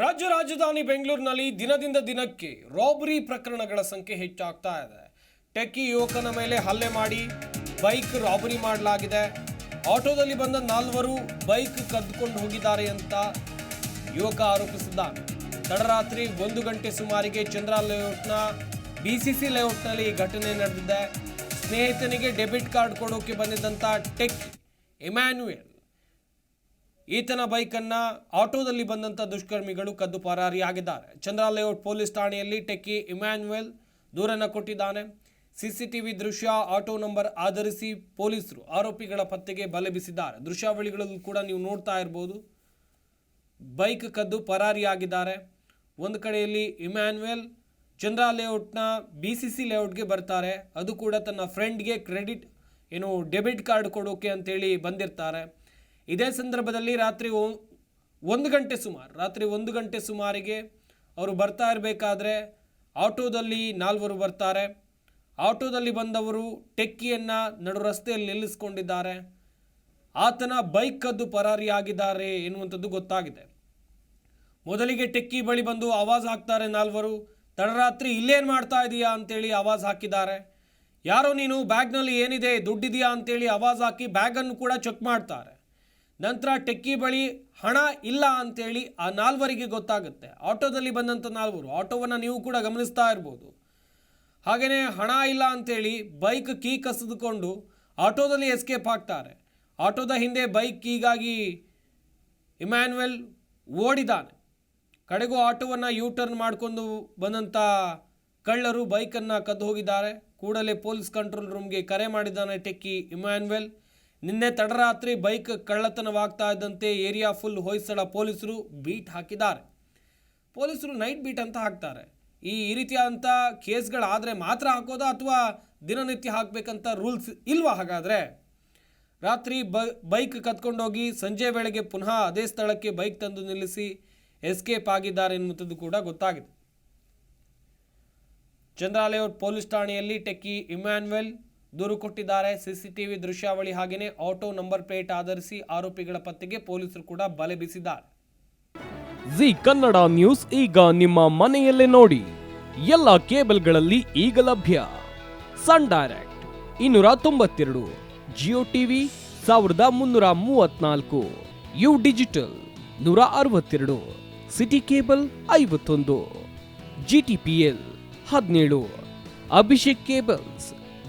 ರಾಜ್ಯ ರಾಜಧಾನಿ ಬೆಂಗಳೂರಿನಲ್ಲಿ ದಿನದಿಂದ ದಿನಕ್ಕೆ ರಾಬರಿ ಪ್ರಕರಣಗಳ ಸಂಖ್ಯೆ ಹೆಚ್ಚಾಗ್ತಾ ಇದೆ. ಟೆಕ್ಕಿ ಯುವಕನ ಮೇಲೆ ಹಲ್ಲೆ ಮಾಡಿ ಬೈಕ್ ರಾಬರಿ ಮಾಡಲಾಗಿದೆ. ಆಟೋದಲ್ಲಿ ಬಂದ ನಾಲ್ವರು ಬೈಕ್ ಕದ್ದುಕೊಂಡು ಹೋಗಿದ್ದಾರೆ ಅಂತ ಯುವಕ ಆರೋಪಿಸಿದ್ದಾನೆ. ತಡರಾತ್ರಿ ಒಂದು ಗಂಟೆ ಸುಮಾರಿಗೆ ಚಂದ್ರ ಲೇಔಟ್ನ ಸಿ ಲೇಔಟ್ನಲ್ಲಿ ಈ ಘಟನೆ ನಡೆದಿದೆ. ಸ್ನೇಹಿತನಿಗೆ ಡೆಬಿಟ್ ಕಾರ್ಡ್ ಕೊಡೋಕೆ ಬಂದಿದ್ದಂಥ ಟೆಕ್ ಇಮ್ಯಾನ್ಯುಯಲ್ ಈತನ ಬೈಕನ್ನು ಆಟೋದಲ್ಲಿ ಬಂದಂಥ ದುಷ್ಕರ್ಮಿಗಳು ಕದ್ದು ಪರಾರಿಯಾಗಿದ್ದಾರೆ. ಚಂದ್ರ ಲೇಔಟ್ ಪೊಲೀಸ್ ಠಾಣೆಯಲ್ಲಿ ಟೆಕ್ಕಿ ಇಮ್ಯಾನ್ಯುಯಲ್ ದೂರನ್ನು ಕೊಟ್ಟಿದ್ದಾನೆ. ಸಿಸಿಟಿವಿ ದೃಶ್ಯ ಆಟೋ ನಂಬರ್ ಆಧರಿಸಿ ಪೊಲೀಸರು ಆರೋಪಿಗಳ ಪತ್ತೆಗೆ ಬಲೆ ಬಿಸಿದ್ದಾರೆ. ದೃಶ್ಯಾವಳಿಗಳಲ್ಲಿ ಕೂಡ ನೀವು ನೋಡ್ತಾ ಇರ್ಬೋದು. ಬೈಕ್ ಕದ್ದು ಪರಾರಿಯಾಗಿದ್ದಾರೆ. ಒಂದು ಕಡೆಯಲ್ಲಿ ಇಮ್ಯಾನ್ಯುಯಲ್ ಚಂದ್ರ ಲೇಔಟ್ನ ಬಿ ಸಿ ಸಿ ಲೇಔಟ್ಗೆ ಬರ್ತಾರೆ. ಅದು ಕೂಡ ತನ್ನ ಫ್ರೆಂಡ್ಗೆ ಕ್ರೆಡಿಟ್, ಏನು ಡೆಬಿಟ್ ಕಾರ್ಡ್ ಕೊಡೋಕೆ ಅಂತೇಳಿ ಬಂದಿರ್ತಾರೆ. ಇದೇ ಸಂದರ್ಭದಲ್ಲಿ ರಾತ್ರಿ ಒಂದು ಗಂಟೆ ಸುಮಾರು, ರಾತ್ರಿ ಒಂದು ಗಂಟೆ ಸುಮಾರಿಗೆ ಅವರು ಬರ್ತಾ ಇರಬೇಕಾದ್ರೆ ಆಟೋದಲ್ಲಿ ನಾಲ್ವರು ಬರ್ತಾರೆ. ಆಟೋದಲ್ಲಿ ಬಂದವರು ಟೆಕ್ಕಿಯನ್ನು ನಡು ರಸ್ತೆಯಲ್ಲಿ ನಿಲ್ಲಿಸ್ಕೊಂಡಿದ್ದಾರೆ. ಆತನ ಬೈಕ್ ಕದ್ದು ಪರಾರಿಯಾಗಿದ್ದಾರೆ ಎನ್ನುವಂಥದ್ದು ಗೊತ್ತಾಗಿದೆ. ಮೊದಲಿಗೆ ಟೆಕ್ಕಿ ಬಳಿ ಬಂದು ಆವಾಜ್ ಹಾಕ್ತಾರೆ ನಾಲ್ವರು, ತಡರಾತ್ರಿ ಇಲ್ಲೇನು ಮಾಡ್ತಾ ಇದೀಯಾ ಅಂತೇಳಿ ಆವಾಜ್ ಹಾಕಿದ್ದಾರೆ. ಯಾರೋ ನೀನು ಬ್ಯಾಗ್ನಲ್ಲಿ ಏನಿದೆ, ದುಡ್ಡಿದೆಯಾ ಅಂತೇಳಿ ಆವಾಜ್ ಹಾಕಿ ಬ್ಯಾಗನ್ನು ಕೂಡ ಚೆಕ್ ಮಾಡ್ತಾರೆ. ನಂತರ ಟೆಕ್ಕಿ ಬಳಿ ಹಣ ಇಲ್ಲ ಅಂತೇಳಿ ಆ ನಾಲ್ವರಿಗೆ ಗೊತ್ತಾಗುತ್ತೆ. ಆಟೋದಲ್ಲಿ ಬಂದಂಥ ನಾಲ್ವರು. ಆಟೋವನ್ನು ನೀವು ಕೂಡ ಗಮನಿಸ್ತಾ ಇರ್ಬೋದು. ಹಾಗೆಯೇ ಹಣ ಇಲ್ಲ ಅಂತೇಳಿ ಬೈಕ್ ಕೀ ಕಸಿದುಕೊಂಡು ಆಟೋದಲ್ಲಿ ಎಸ್ಕೇಪ್ ಆಗ್ತಾರೆ. ಆಟೋದ ಹಿಂದೆ ಬೈಕ್ ಕೀಗಾಗಿ ಇಮ್ಯಾನ್ವೆಲ್ ಓಡಿದಾನೆ. ಕಡೆಗೂ ಆಟೋವನ್ನು ಯೂ ಟರ್ನ್ ಮಾಡಿಕೊಂಡು ಬಂದಂಥ ಕಳ್ಳರು ಬೈಕನ್ನು ಕದ್ದು ಹೋಗಿದ್ದಾರೆ ಕೂಡಲೇ ಪೊಲೀಸ್ ಕಂಟ್ರೋಲ್ ರೂಮ್ಗೆ ಕರೆ ಮಾಡಿದ್ದಾನೆ ಟೆಕ್ಕಿ ಇಮ್ಯಾನ್ಯುಯಲ್. ನಿನ್ನೆ ತಡರಾತ್ರಿ ಬೈಕ್ ಕಳ್ಳತನವಾಗ್ತಾ ಇದ್ದಂತೆ ಏರಿಯಾ ಫುಲ್ ಹೊಯ್ಸಳ ಪೊಲೀಸರು ಬೀಟ್ ಹಾಕಿದ್ದಾರೆ. ಪೊಲೀಸರು ನೈಟ್ ಬೀಟ್ ಅಂತ ಹಾಕ್ತಾರೆ. ಈ ಈ ರೀತಿಯಾದಂಥ ಕೇಸ್ಗಳಾದರೆ ಮಾತ್ರ ಹಾಕೋದಾ ಅಥವಾ ದಿನನಿತ್ಯ ಹಾಕಬೇಕಂತ ರೂಲ್ಸ್ ಇಲ್ವಾ ಹಾಗಾದರೆ? ರಾತ್ರಿ ಬ ಬೈಕ್ ಕತ್ಕೊಂಡೋಗಿ ಸಂಜೆ ವೇಳೆಗೆ ಪುನಃ ಅದೇ ಸ್ಥಳಕ್ಕೆ ಬೈಕ್ ತಂದು ನಿಲ್ಲಿಸಿ ಎಸ್ಕೇಪ್ ಆಗಿದ್ದಾರೆ ಎನ್ನುವಂಥದ್ದು ಕೂಡ ಗೊತ್ತಾಗಿದೆ. ಚಂದ್ರಾಲೇಔಟ್ ಪೊಲೀಸ್ ಠಾಣೆಯಲ್ಲಿ ಟೆಕ್ಕಿ ಇಮ್ಯಾನ್ಯುಯಲ್ ದೂರು ಕೊಟ್ಟಿದ್ದಾರೆ. ಸಿಸಿಟಿವಿ ದೃಶ್ಯಾವಳಿ ಹಾಗೆಯೇ ಆಟೋ ನಂಬರ್ ಪ್ಲೇಟ್ ಆಧರಿಸಿ ಆರೋಪಿಗಳ ಪತ್ತೆಗೆ ಪೊಲೀಸರು ಕೂಡ ಬಲೆ ಬೀಸಿದ್ದಾರೆ. ಜಿ ಕನ್ನಡ ನ್ಯೂಸ್ ಈಗ ನಿಮ್ಮ ಮನೆಯಲ್ಲೇ ನೋಡಿ. ಎಲ್ಲ ಕೇಬಲ್ಗಳಲ್ಲಿ ಈಗ ಲಭ್ಯ. ಸನ್ ಡೈರೆಕ್ಟ್ ಇನ್ನೂರ ತೊಂಬತ್ತೆರಡು, ಜಿಯೋ ಟಿವಿ ಸಾವಿರದ ಮುನ್ನೂರ ಮೂವತ್ನಾಲ್ಕು ಯು ಡಿಜಿಟಲ್ ನೂರ ಅರವತ್ತೆರಡು, ಸಿಟಿ ಕೇಬಲ್ ಐವತ್ತೊಂದು, ಜಿ ಟಿ ಪಿ ಎಲ್ ಹದಿನೇಳು, ಅಭಿಷೇಕ್ ಕೇಬಲ್ಸ್